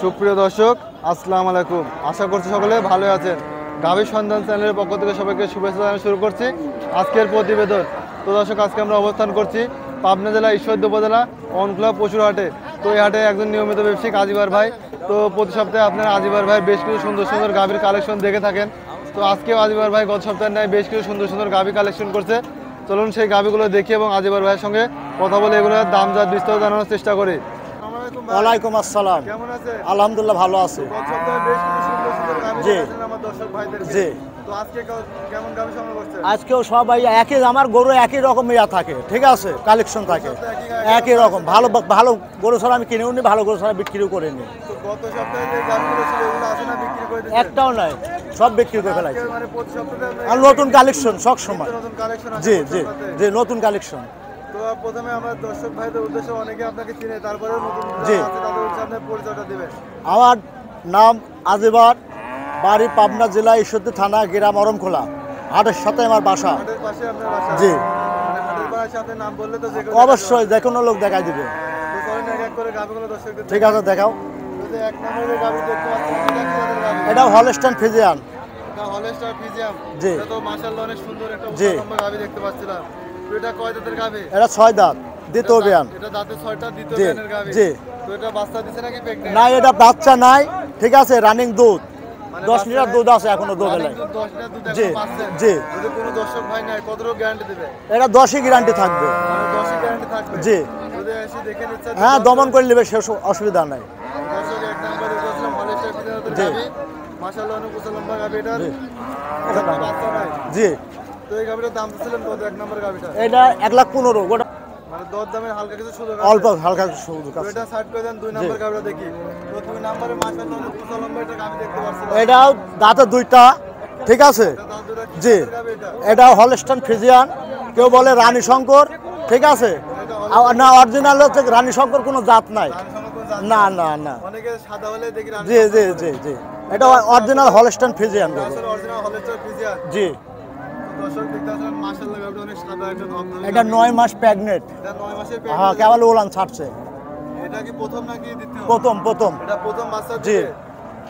সুপ্রিয় দর্শক, আসসালামু আলাইকুম। আশা করছি সকলে ভালো আছেন। গাভী সন্ধান চ্যানেলের পক্ষ থেকে সবাইকে শুভেচ্ছা জানানো শুরু করছি। আজকের প্রতিবেদন। তো দর্শক, আজকে আমরা অবস্থান করছি পাবনা জেলা ঈশ্বরদ উপজেলা অনক্লাব পশুর হাটে। তো এই হাটে একজন নিয়মিত ব্যবসায়িক আজিবার ভাই। তো প্রতি সপ্তাহে আপনারা আজিবার ভাই বেশ কিছু সুন্দর সুন্দর গাভীর কালেকশন দেখে থাকেন। তো আজকেও আজিবার ভাই গত সপ্তাহের ন্যায় বেশ কিছু সুন্দর সুন্দর গাভী কালেকশন করছে। চলুন সেই গাভীগুলো দেখি এবং আজিবার ভাইয়ের সঙ্গে কথা বলে এগুলোর দাম যা বিস্তারিত জানানোর চেষ্টা করি। ওয়ালাইকুম আসসালাম। কেমন আছে আলহামদুলিল্লাহ ভালো আছে। জি। জি। আজকেও সবাই একই আমার গরু একই রকম ইয়া থাকে ঠিক আছে? কালেকশন থাকে। একই রকম ভালো ভালো গরু ছাড়া আমি কিনেও নি ভালো গরু ছাড়া বিক্রিও করে নি? একটাও নাই। সব বিক্রি করে ফেলাইছে। মানে আর নতুন কালেকশন সব সময়। জি জি জি নতুন কালেকশন। তো প্রথমে আমরা দর্শক ভাইদের উদ্দেশ্যে অনেকে আপনাকে চিনে তারপরেও নতুন জি। তাদের উদ্দেশ্যে আপনার পরিচয়টা দিবেন আমার নাম আজিবার বাড়ি পাবনা জেলা ঈশ্বরদী থানা গ্রাম অরমখোলা হাটের সাথে আমার বাসা হাটের পাশে আপনার বাসা জি। মানে হাটের পাশে আপনার নাম বললে তো যে কেউ অবশ্যই যে কোনো লোক দেখাই দিবে দেখাতে তো চলেন এক এক করে দর্শকদের ঠিক আছে দেখাও তো যে এক নম্বরে যে দেখতে পাচ্ছেন এটা কি জাতের গাভী? এটা হলস্টান ফিজিয়ান এটা হলস্টার ফিজিয়াম জি। এটা তো মাশাআল্লাহ অনেক সুন্দর একটা জি। দেখতে পাচ্ছিলাম এটা কয় দাঁতের গাভী? এটা ছয় দাঁত দ্বিতীয় বিয়ান এটা দাঁতে ছয়টা দ্বিতীয় জি, বিয়ানের গাভী? জি। তো এটা বাচ্চা দিছে নাকি প্রেগন্যান্ট না এটা বাচ্চা নাই ঠিক আছে রানিং দুধ। মানে দশ বাচ্চা লিটার দুধ আছে এখনও দুধ রানিং এলাই দুধ 10 লিটার দুধ জি, জি। যদি কোনো দর্শক ভাই নাই কতটুকু গ্যারান্টি দিবে? এটা দশই গ্যারান্টি থাকবে। মানে 10 গ্যারান্টি থাকবে? জি। হ্যাঁ দমন করে নেবে সে অসুবিধা নাই। জি। এটার। বাচ্চা নাই। জি। তো এই গাভীটার দাম দিচ্ছিলেন কত? এক নাম্বার গাভীটা এটা এক লাখ পনেরো গোটা মানে দর দামের হালকা কিছু সুযোগ অল্প হালকা সবুজ তো এটা সাইড করে দেন দুই নাম্বার গাভীটা দেখি। তো দুই নাম্বারে মাশাআল্লাহ অনেক উচ্চলম্বা এটা গাভী দেখতে পাচ্ছিলাম এটাও দাঁতে দুইটা ঠিক আছে? জি। এটা? হলস্টান ফিজিয়ান কেউ বলে রানী শঙ্কর ঠিক আছে? না অরিজিনাল হচ্ছে রানী শঙ্কর কোনো জাত নাই। না না না। জি জি জি জি। এটা অরিজিনাল হলস্টান ফিজিয়ান জি। দর্শক দেখতে আসলেন মাশাআল্লাহ অনেক সাদা একটা এটা গাভী। নয় মাস প্রেগনেন্ট এটা নয় মাসের হ্যাঁ প্রেগন্যান্ট কেবল ওলান ছাড়ছে। এটা কি প্রথম নাকি দ্বিতীয়? প্রথম প্রথম। এটা প্রথম বাচ্চা জি।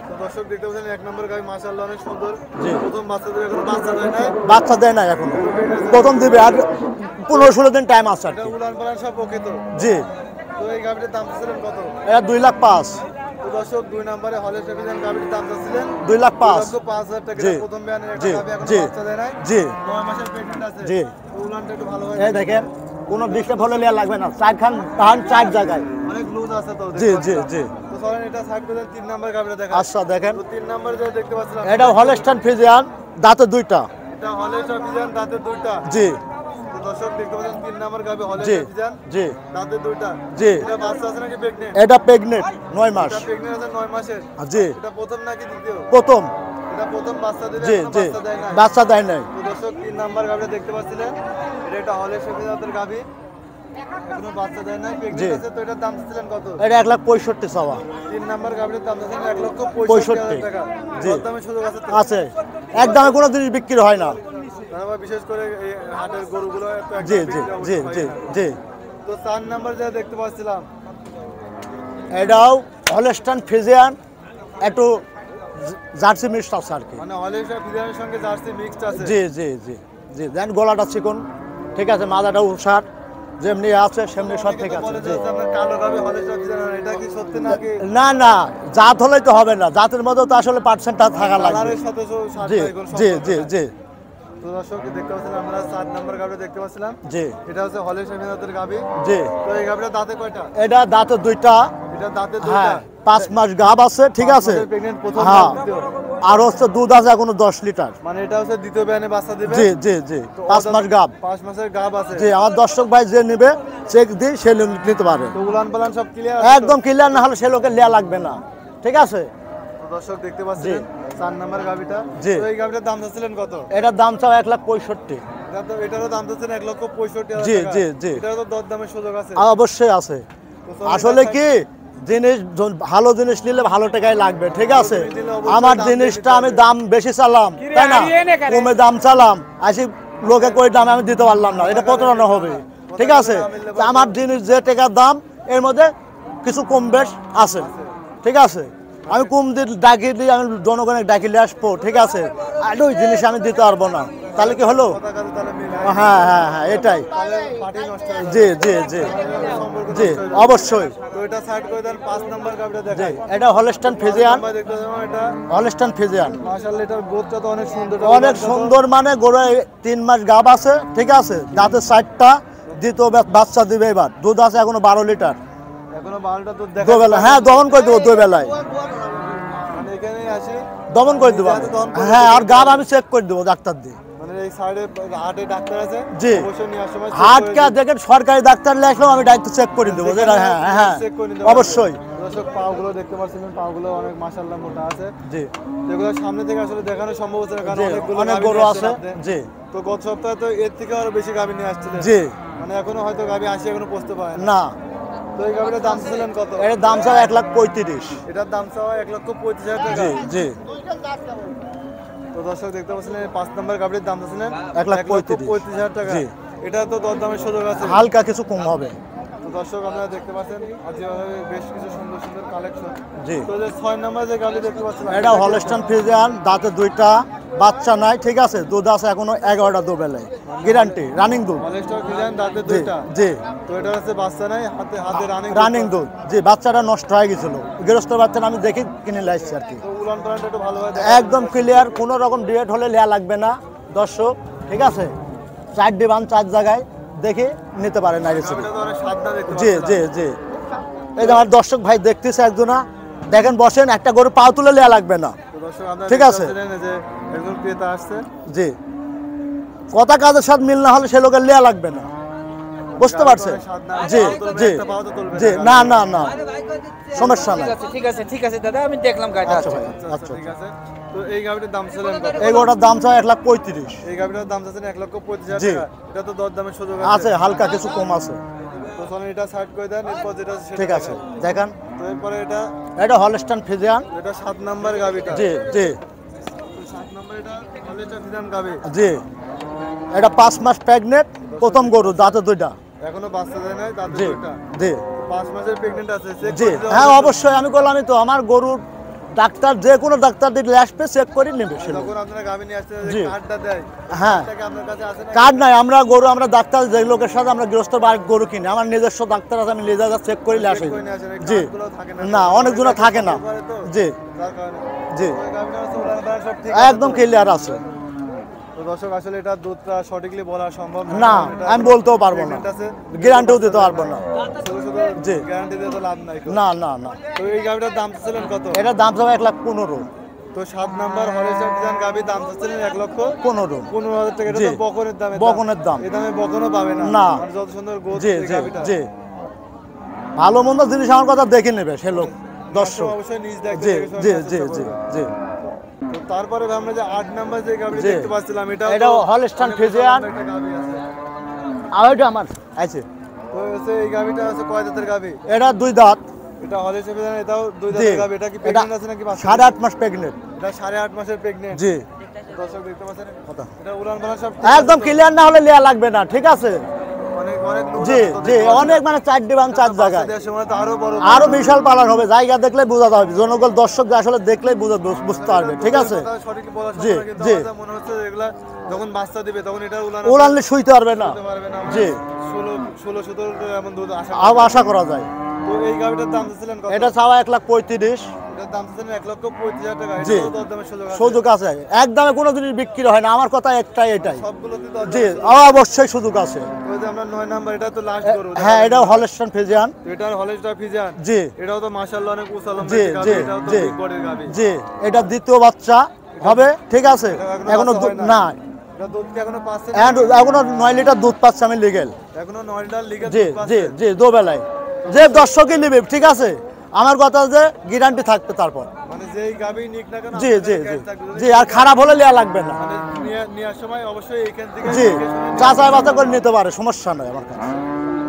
তো দর্শক দেখতে পাচ্ছেন এক নম্বর গাভী মাশাআল্লাহ অনেক সুন্দর। জি। প্রথম বাচ্চা দিবে এখন বাচ্চা দেয় নাই। বাচ্চা দেয় না এখন। প্রথম দিবে আর পনেরো ষোলো দিন টাইম আছে আর এটা উলান পালান সব ওকে তো জি। তো এই গাভীটার দাম চাচ্ছিলেন কত? এটা দুই লাখ পাঁচ। দর্শক দুই নম্বরে হলে সেভিজন দাম চাচ্ছিলেন। দুই লাখ পাঁচ। পাঁচ হাজার টাকা। প্রথম বিয়ানের একটা গাভী এখন বাচ্চা দেয় নাই। জি। নয় মাসের প্রেগনেন্ট আছে। জি। উলানটা একটু ভালো হয় এই দেখেন কোনো ডিস্টার্ব হলে নেওয়া লাগবে না। চার খান তাহান চার জায়গায়। অনেক লুজ আছে তো জি জি জি। তো চলেন এটা সাইড করে তিন নাম্বার গাভীটা দেখা আচ্ছা দেখেন। তিন নাম্বার যেটা দেখতে পাচ্ছিলাম এটা হলস্টান ফিজিয়ান দাঁতে দুইটা। এটা হলে সেভিজন দাঁতের দুইটা। জি। দর্শক দেখতে পাচ্ছেন তিন নাম্বার গাভী হলে জি জি। দাঁতের দুইটা। জি। এটা বাচ্চা আছে নাকি প্রেগনেন্ট এটা প্রেগনেন্ট নয় মাস। এটা প্রেগনেন্ট আছে নয় মাসের। জি। এটা প্রথম নাকি দ্বিতীয়? প্রথম। এটা প্রথম বাচ্চা দিবে জি এখনও জি। বাচ্চা দেয় না বাচ্চা দেয় নাই। দর্শক তিন নাম্বার গাভীটা দেখতে পাচ্ছিলেন। এটা একটা হলে এখনও বাচ্চা দেয়। আছে তো এটার দাম কত? এটা এক লাখ চাওয়া। তিন নাম্বার দাম এক লক্ষ পঁয়ষট্টি। পঁয়ষট্টি। হাজার টাকা। জি। দামে সুযোগ আছে তো? আছে। একদমে কোনো জিনিস বিক্রি হয় না। বিশেষ করে এই হাটের গরুগুলো জি জি জি জি জি। তো চার নাম্বার যা দেখতে পাচ্ছিলাম এটাও হলস্টান ফিজিয়ান একটু জার্সি মিক্সড আছে আর কি। মানে সঙ্গে জার্সি মিক্সড আছে। জি জি জি জি। দেন গলাটা চিকন ঠিক আছে মাথাটা উষার যেমনি আছে সেমনি সব ঠিক আছে না না জাত হলেই তো হবে না জাতের মধ্যে তো আসলে পার্সেন্টটা থাকা লাগবে। জি জি জি জি। তো দর্শক দেখতে পাচ্ছিলাম আমরা চার নাম্বার গাভী দেখতে পাচ্ছিলাম। জি। এটা হচ্ছে হলে ফিজারের গাভী। জি। তো এই গাভীটা দাঁতে কয়টা? এটা দুইটা। এটা দাঁতে হ্যাঁ দুইটা পাঁচ মাস গাব আছে ঠিক আছে? হ্যাঁ। আর হচ্ছে দুধ আছে এখনও দশ লিটার। মানে এটা হচ্ছে দ্বিতীয় বিয়ানে বাচ্চা দিবে? জি জি জি। পাঁচ মাস গাব। পাঁচ মাসের গাব আছে। জি আমার দর্শক ভাই যে নেবে চেক দিয়ে সে নিতে পারে। তো উলান পালান সব ক্লিয়ার একদম ক্লিয়ার না হলে সে লোকের লেয়া লাগবে না। ঠিক আছে? দর্শক দেখতে পাচ্ছেন চার নাম্বার তো এই দাম চাচ্ছিলেন কত? এটার দাম চাও এক লাখ পঁয়ষট্টি। এটারও দাম চাচ্ছেন এক লক্ষ পঁয়ষট্টি জি, জি, জি। এটারও তো দর দামের সুযোগ আছে। অবশ্যই আছে। আসলে কি জিনিস ভালো জিনিস নিলে ভালো টাকাই লাগবে ঠিক আছে? আমার জিনিসটা আমি দাম বেশি চালাম তাই না? কমে দাম চালাম। আসি লোকে কই দাম আমি দিতে পারলাম না এটা প্রতারণা হবে? ঠিক আছে? আমার জিনিস যে টাকার দাম এর মধ্যে কিছু কম বেশ আছে। ঠিক আছে? আমি কম দিয়ে ডাকি দিই আমি জনগণের ডাকিলে আসব, ঠিক আছে? আর ওই জিনিস আমি দিতে পারব না। তাহলে কি হলো? হয়। হ্যাঁ হ্যাঁ এটাই। জি জি জি। জি। অবশ্যই। এটা হলস্টান ফিজিয়ান। ফিজিয়ান। অনেক সুন্দর মানে তিন মাস গাব আছে, ঠিক আছে? দ্বিতীয় বাচ্চা দিবে এবার। দুধ আছে এখনও বারো লিটার। দুবেলা হ্যাঁ করে দেবো মানে দমন করে দেবো হ্যাঁ আর গাব আমি চেক করে দেবো ডাক্তার দিয়ে মানে হাটকা দেখেন সরকারি ডাক্তার লেখলেও আমি ডাক্তার চেক করে দেবো হ্যাঁ হ্যাঁ অবশ্যই দর্শক পাগুলো দেখতে পাচ্ছেন পাগুলো অনেক মাশাআল্লাহ মোটা আছে জি যেগুলো সামনে থেকে আসলে দেখানো সম্ভব হচ্ছে না কারণ অনেকগুলো অনেক গরু আছে আসছেন জি তো গত সপ্তাহে তো এর থেকে আরও বেশি গাভী নিয়ে আসছিলেন জি মানে এখনও হয়তো গাভী আসি এখনও পৌঁছতে পারে না তো এই গাভীটার দাম ছিলেন কত? দাম চাও এক লাখ পঁয়ত্রিশ। এটার দাম চাও এক লক্ষ পঁয়ত্রিশ হাজার টাকা। জি জি। তো দর্শক দেখতে পাঁচ নম্বর দাম ছিলেন এক লাখ পঁয়ত্রিশ। পঁয়ত্রিশ হাজার টাকা। জি। এটা তো দরদামের সুযোগ আছে। হালকা কিছু কম হবে। দর্শক আপনারা দেখতে পাচ্ছেন যেভাবে বেশ কিছু সুন্দর সুন্দর কালেকশন জি। তো যে ছয় নম্বর যে গাভী দেখতে পাচ্ছেন এটা হলস্টান ফ্রিজিয়ান দাঁতে দুইটা বাচ্চা নাই ঠিক আছে? দুধ আছে এখনও এগারোটা দুবেলায় গ্যারান্টি রানিং দুধ। জি দুইটা। জি তো এটা হচ্ছে বাচ্চা নাই হাতে হাতে রানিং রানিং দুধ। জি বাচ্চাটা নষ্ট হয়ে গেছিল। গৃহস্থ বাচ্চাটা আমি দেখি কিনে লাইছি আর কি। একদম ক্লিয়ার কোনো রকম ডিয়েট হলে লেয়া লাগবে না। দর্শক ঠিক আছে? চার ডিবান চার জায়গায়। দেখে নিতে পারে না রেসিপি গাভীটা তো অনেক সাদা দেখতে জি জি জি। এই যে আমার দর্শক ভাই দেখতেছে একজনা। দেখেন বসেন একটা গরু পাও তুলে লেয়া লাগবে না। ঠিক আছে। জি। কথা কাজের সাথে মিল না হলে সে লোকের লেয়া লাগবে না। বুঝতে পারছে জি জি জি না না না। সমস্যা নাই। ঠিক আছে ঠিক আছে দাদা আমি দেখলাম গাড়িটা। আচ্ছা আছে ভাই আচ্ছা। আচ্ছা ঠিক আছে। তো এই দাম ছিলেন এই দাম এক লাখ পঁয়ত্রিশ। এই গাভীটার দাম চাচ্ছেন এক লক্ষ পঁয়ত্রিশ হাজার জি। এটা তো দরদামের সুযোগ আছে। হালকা কিছু কম আছে। তো চলেন এটা সাইড করে দেন এরপর যেটা ঠিক আছে দেখান। দেখেন। তো এরপরে এটা এটা হলস্টান ফিজিয়ান এটা সাত নাম্বার জি জি। সাত নাম্বার এটা জি। এটা পাঁচ মাস প্রেগনেন্ট প্রথম গরু দাঁতে দুইটা। এখনও বাচ্চা দেয় নাই জি দুইটা। জি। পাঁচ মাসের প্রেগনেন্ট আছে জি। হ্যাঁ অবশ্যই। আমি করলামই তো আমার গরুর ডাক্তার যে কোনো ডাক্তার দিলে আসবে চেক করে নেবে জি। হ্যাঁ। কার্ড নাই আমরা গরু আমরা ডাক্তার যে লোকের সাথে আমরা গৃহস্থ বাড়ির গরু কিনি আমার নিজস্ব ডাক্তার আছে আমি নিজে চেক করে আসি। জি। না। অনেক অনেকজনে থাকে না। জি। জি। একদম ক্লিয়ার আছে। তো দর্শক আসলে এটা দুধটা সঠিকলি বলা সম্ভব না। আমি বলতেও পারব না। গ্যারান্টিও দিতে পারব না। জি। গ্যারান্টি দিয়ে তো লাভ নাই না না না। তো এই গাভীটার দাম চাচ্ছিলেন কত? এটার দাম যাবে এক লাখ পনেরো। তো সাত নাম্বার ডিজাইন গাভীর দাম চাচ্ছিলেন এক লক্ষ পনেরো। পনেরো হাজার টাকা। এটা বকনের দামে বকনের দাম। এই দামে বকনও পাবে না। না। যত সুন্দর গোদ জি জি জি। ভালো মন্দ জিনিস আমার কথা দেখে নেবে সে লোক দর্শক। অবশ্যই নিজ দেখতে জি জি জি জি জি। তারপরে আমরা যে আট নাম্বার যে গাভীটা দেখতে পাচ্ছিলাম তো। সুন্দর একটা গাভী আছে। আর ওইটা আমার। আছে তো হচ্ছে এই গাভীটা আছে কয় দাঁতের গাভী এটা দুই দাঁত। এটা হলে চেপে দেন এটাও দুই দাঁতের গাভী এটা কি এটা প্রেগনেন্ট আছে নাকি বাচ্চা? সাড়ে আট মাস প্রেগনেন্ট এটা সাড়ে আট মাসের প্রেগনেন্ট জি। দর্শক দেখতে পাচ্ছেন? কথা। এটা উলান পালান সব একদম ক্লিয়ার না হলে লিয়া লাগবে না ঠিক আছে? জি জি অনেক মানে চার ডিবান চার জায়গায়। বাচ্চা দেওয়ার সময় তো আরও বিশাল পালন হবে জায়গা দেখলে বোঝা যাবে জনগণ দর্শক আসলে দেখলেই বুঝা বুঝতে পারবে ঠিক আছে? জি, জি। মনে যখন বাচ্চা দিবে তখন এটা শুইতে পারবে না। করতে পারবে না জি। ষোলো ষোলো সতেরো এমন দুধ আশা করা যায়। তো এই গাভিটার দাম এটা চাওয়া এক লাখ পঁয়ত্রিশ। দাম এক লক্ষ পঁয়ত্রিশ হাজার টাকা। জি। সুযোগ আছে। একদমে কোনো জিনিস বিক্রি হয় না। আমার কথা একটাই এটাই। জি অবশ্যই সুযোগ আছে। আমরা নয় নাম্বার এটা তো লাস্ট করব হ্যাঁ এটাও হলস্টন ফিজিয়ান এটার হলেজটা ফিজান জি। এটাও তো মাশাআল্লাহ অনেক উসালম জি জি জি। বিগ বডির গাভি। জি এটা দ্বিতীয় বাচ্চা। হবে? ঠিক আছে। এখনও দুধ না। এখনও নয় লিটার পাচ্ছে আমি লিগেল এখনও নয় লিটার লিগে জি জি জি দুবেলায়। যে দর্শকই নেবে ঠিক আছে? আমার কথা যে গ্যারান্টি থাকবে তারপর। মানে জি জি জি। জি আর খারাপ হলে নেওয়া লাগবে না। মানে জি হবে। বাচ্চা করে নিতে পারে সমস্যা নয় আমার কাছে।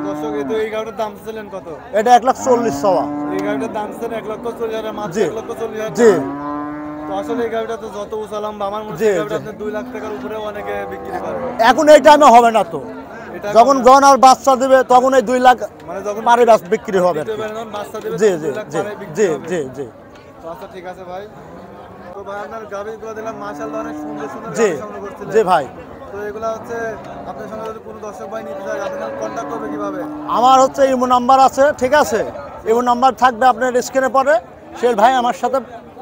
দর্শক এই তো দাম ছিলেন কত? এটা এক লাখ চল্লিশ সওয়া। এই গাভিটার দাম ছিলেন এক লক্ষ চল্লিশ জি। লক্ষ চল্লিশ জি। আসলে এই গাভিটা তো যত উচালাম আমার জি, এই গাভিটা জি। আপনি দুই লাখ টাকার উপরেও অনেকে বিক্রি করে এখন এই টাইমে হবে না তো। যখন আর বাচ্চা দেবে তখন এই দুই লাখ মানে পারে বিক্রি হবে। জি জি জি জি জি জি। ঠিক আছে ভাই। জি ভাই। আমার হচ্ছে ইমো নাম্বার আছে ঠিক আছে? ইমো নাম্বার থাকবে আপনার স্ক্রিনে পরে সে ভাই আমার সাথে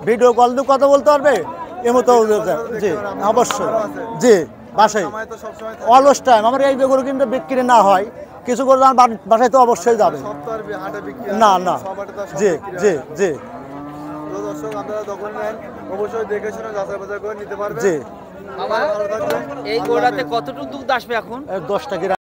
ভিডিও কল দিয়ে কথা বলতে পারবে? এমতো জি অবশ্যই। জি। বাসায়। অলস টাইম আমার এই গরু কিন্তু বিক্রি না হয়। কিছু গরু আমার বাসায় তো অবশ্যই যাবে। না না। জি জি জি। দর্শক আপনারা যখন নেন অবশ্যই দেখে শুনে যাচাই বাছাই করে নিতে পারবেন। জি। বাবা ভালো থাকবেন। এই গোড়াতে কতটুকু দুধ আসবে এখন? দশটা কি